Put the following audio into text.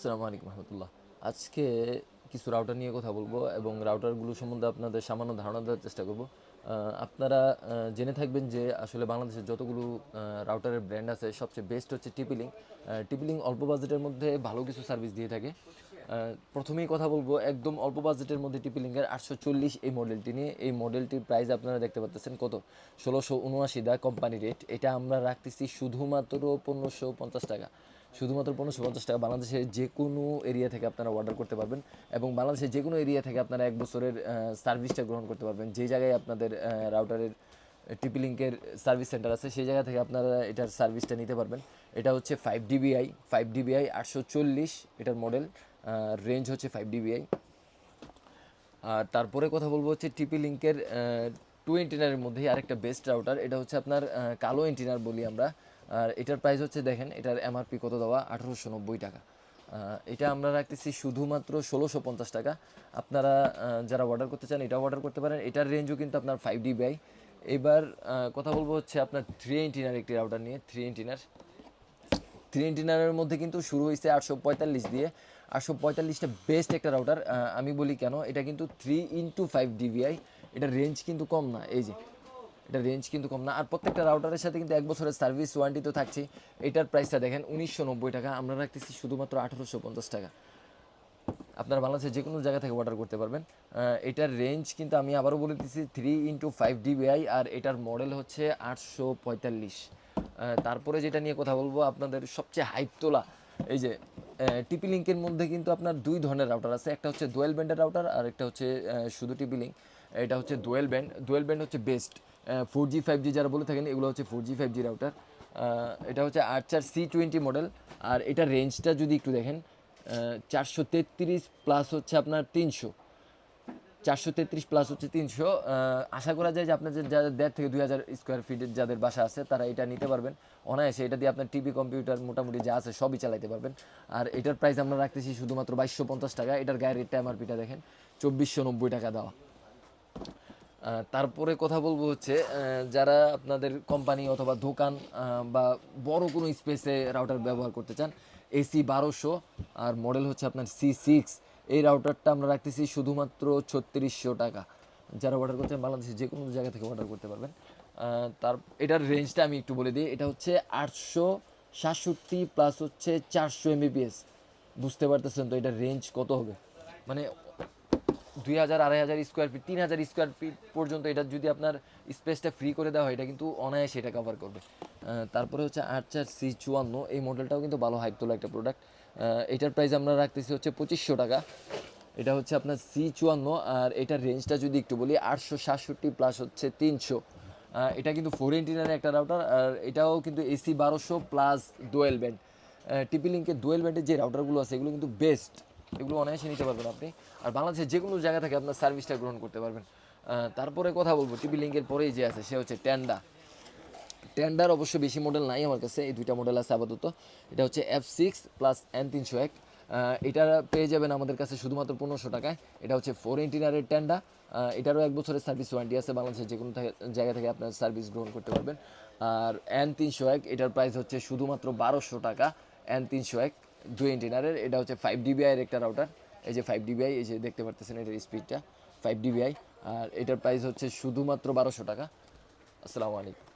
আসসালামু আলাইকুম রহমতুল্লাহ। আজকে কিছু রাউটার নিয়ে কথা বলব এবং রাউটারগুলো সম্বন্ধে আপনাদের সামান্য ধারণা দেওয়ার চেষ্টা করব। আপনারা জেনে থাকবেন যে আসলে বাংলাদেশের যতগুলো রাউটারের ব্র্যান্ড আছে, সবচেয়ে বেস্ট হচ্ছে টিপিলিং টিপিলিং অল্প বাজেটের মধ্যে ভালো কিছু সার্ভিস দিয়ে থাকে। প্রথমেই কথা বলব, একদম অল্প বাজেটের মধ্যে টিপিলিংয়ের আটশো চল্লিশ এই মডেলটি নিয়ে। এই মডেলটির প্রাইস আপনারা দেখতে পাচ্ছেন কত? ষোলোশো উনআশি দা কোম্পানি রেট এটা আমরা রাখতেছি শুধুমাত্র পনেরোশো পঞ্চাশ টাকা। শুধুমাত্র পনেরোশো পঞ্চাশ টাকা বাংলাদেশের যে কোনো এরিয়া থেকে আপনারা অর্ডার করতে পারবেন এবং বাংলাদেশের যে কোনো এরিয়া থেকে আপনারা এক বছরের সার্ভিসটা গ্রহণ করতে পারবেন। যে জায়গায় আপনাদের রাউটারের টিপি লিঙ্কের সার্ভিস সেন্টার আছে, সেই জায়গা থেকে আপনারা এটার সার্ভিসটা নিতে পারবেন। এটা হচ্ছে ফাইভ ডিবিআই ফাইভ ডিবিআই আটশো চল্লিশ এটার মডেল রেঞ্জ হচ্ছে ফাইভ ডিবিআই আর তারপরে কথা বলব হচ্ছে টিপি লিঙ্কের টু এন্টিনারের মধ্যেই আরেকটা বেস্ট রাউটার এটা হচ্ছে আপনার কালো এন্টিনার বলি আমরা। আর এটার প্রাইস হচ্ছে দেখেন, এটার এমআরপি কত দেওয়া? আঠারোশো নব্বই টাকা। এটা আমরা রাখতেছি শুধুমাত্র ষোলোশো পঞ্চাশ টাকা। আপনারা যারা অর্ডার করতে চান, এটাও অর্ডার করতে পারেন। এটার রেঞ্জও কিন্তু আপনার ফাইভ ডি বাই এবার কথা বলব হচ্ছে আপনার থ্রি এন্টিনার একটি রাউটার নিয়ে থ্রি এন্টিনার থ্রি এন্টিনারের মধ্যে কিন্তু শুরু হয়েছে আটশো পঁয়তাল্লিশ দিয়ে। আটশো পঁয়তাল্লিশটা বেস্ট একটা রাউটার আমি বলি কেন, এটা কিন্তু থ্রি ইন্টু ফাইভ ডিবিআই এটা রেঞ্জ কিন্তু কম না। এই যে এটা রেঞ্জ কিন্তু কম না। আর প্রত্যেকটা রাউটারের সাথে কিন্তু এক বছরের সার্ভিস ওয়ারেন্টি তো থাকছে এটার প্রাইসটা দেখেন, উনিশশো নব্বই টাকা। আমরা রাখতেছি শুধুমাত্র আঠারোশো পঞ্চাশ টাকা। আপনারা বাংলাদেশের যে কোনো জায়গা থেকে অর্ডার করতে পারবেন। এটার রেঞ্জ কিন্তু আমি আবারও বলে দিচ্ছি থ্রি ইন্টু ফাইভ ডিবিআই আর এটার মডেল হচ্ছে আটশো পঁয়তাল্লিশ। তারপরে যেটা নিয়ে কথা বলব, আপনাদের সবচেয়ে হাইপ তোলা, এই যে টিপি লিঙ্কের মধ্যে কিন্তু আপনার দুই ধরনের রাউটার আছে। একটা হচ্ছে দোয়েল ব্যান্ডের রাউটার আর একটা হচ্ছে শুধু টিপি লিঙ্ক এটা হচ্ছে দোয়েল ব্যান্ড দোয়েল ব্যান্ড হচ্ছে best four G five G যারা বলে থাকেন, এগুলো হচ্ছে four G five G router এটা হচ্ছে আর্চার সি টোয়েন্টি মডেল আর এটার রেঞ্জটা যদি একটু দেখেন চারশো তেত্রিশ প্লাস হচ্ছে আপনার তিনশো। চারশো তেত্রিশ প্লাস হচ্ছে তিনশো। আশা করা যায় যে আপনাদের যাদের দেড় থেকে দুই হাজার স্কোয়ার ফিটের যাদের বাসা আছে, তারা এটা নিতে পারবেন। অনায়াসে এটা দিয়ে আপনার টিভি কম্পিউটার মোটামুটি যা আছে সবই চালাইতে পারবেন। আর এটার প্রাইস আমরা রাখতেছি শুধুমাত্র বাইশশো পঞ্চাশ টাকা। এটার গায়ের রেটটা এমআরপিটা দেখেন, চব্বিশশো নব্বই টাকা দেওয়া। তারপরে কথা বলব হচ্ছে যারা আপনাদের কোম্পানি অথবা দোকান বা বড় কোনো স্পেসে রাউটার ব্যবহার করতে চান এসি বারোশো আর মডেল হচ্ছে আপনার সি সিক্স এই রাউটারটা আমরা রাখতেছি শুধুমাত্র ছত্রিশশো টাকা। যারা অর্ডার করতে বাংলাদেশের যে কোনো জায়গা থেকে অর্ডার করতে পারবেন। তার, এটার রেঞ্জটা আমি একটু বলে দিই। এটা হচ্ছে আটশো সাতষট্টি প্লাস হচ্ছে চারশো এমবিপিএস বুঝতে পারতেছেন তো এটার রেঞ্জ কত হবে? মানে দুই হাজার, আড়াই হাজার স্কোয়ার ফিট তিন হাজার স্কোয়ার ফিট পর্যন্ত এটা যদি আপনার স্পেসটা ফ্রি করে দেওয়া হয়, এটা কিন্তু অনায়াসে এটা কভার করবে। তারপরে হচ্ছে আর্চার সি চুয়ান্ন, এই মডেলটাও কিন্তু ভালো হাইপ তোলা একটা প্রোডাক্ট এটার প্রাইস আমরা রাখতেছি হচ্ছে পঁচিশশো টাকা। এটা হচ্ছে আপনার সি চুয়ান্ন, আর এটার রেঞ্জটা যদি একটু বলি, আটশো সাতষট্টি প্লাস হচ্ছে তিনশো। এটা কিন্তু ফোর ইন্টিনারের একটা রাউটার আর এটাও কিন্তু এসি বারোশো প্লাস দোয়েল ব্যান্ড টিপি লিঙ্কের দোয়েল ব্যান্ডের যে রাউটারগুলো আছে, এগুলো কিন্তু বেস্ট এগুলো অনায়াসে নিতে পারবেন আপনি। আর বাংলাদেশের যে কোনো জায়গা থেকে আপনার সার্ভিসটা গ্রহণ করতে পারবেন। তারপরে কথা বলব টিপি লিঙ্কের পরেই যে আছে, সে হচ্ছে ট্যান্ডা টেন্ডার অবশ্য বেশি মডেল নাই আমার কাছে, এই দুইটা মডেল আছে আপাতত। এটা হচ্ছে এফ সিক্স প্লাস এন তিনশো এক এটা পেয়ে যাবেন আমাদের কাছে শুধুমাত্র পনেরোশো টাকায়। এটা হচ্ছে ফোর ইন্টিনারের ট্যান্ডা এটারও এক বছরের সার্ভিস ওয়ারেন্টি আছে, বাংলাদেশের যে কোনো জায়গা থেকে আপনার সার্ভিস গ্রহণ করতে পারবেন। আর এন তিনশো এক এটার প্রাইস হচ্ছে শুধুমাত্র বারোশো টাকা। এন তিনশো এক দুই ইন্টিনারের, এটা হচ্ছে ফাইভ ডিবিআইয়ের একটা রাউটার এই যে ফাইভ ডিবিআই এই যে দেখতে পারতেছেন এটার স্পিডটা ফাইভ ডিবিআই আর এটার প্রাইস হচ্ছে শুধুমাত্র বারোশো টাকা। আসসালামু আলাইকুম।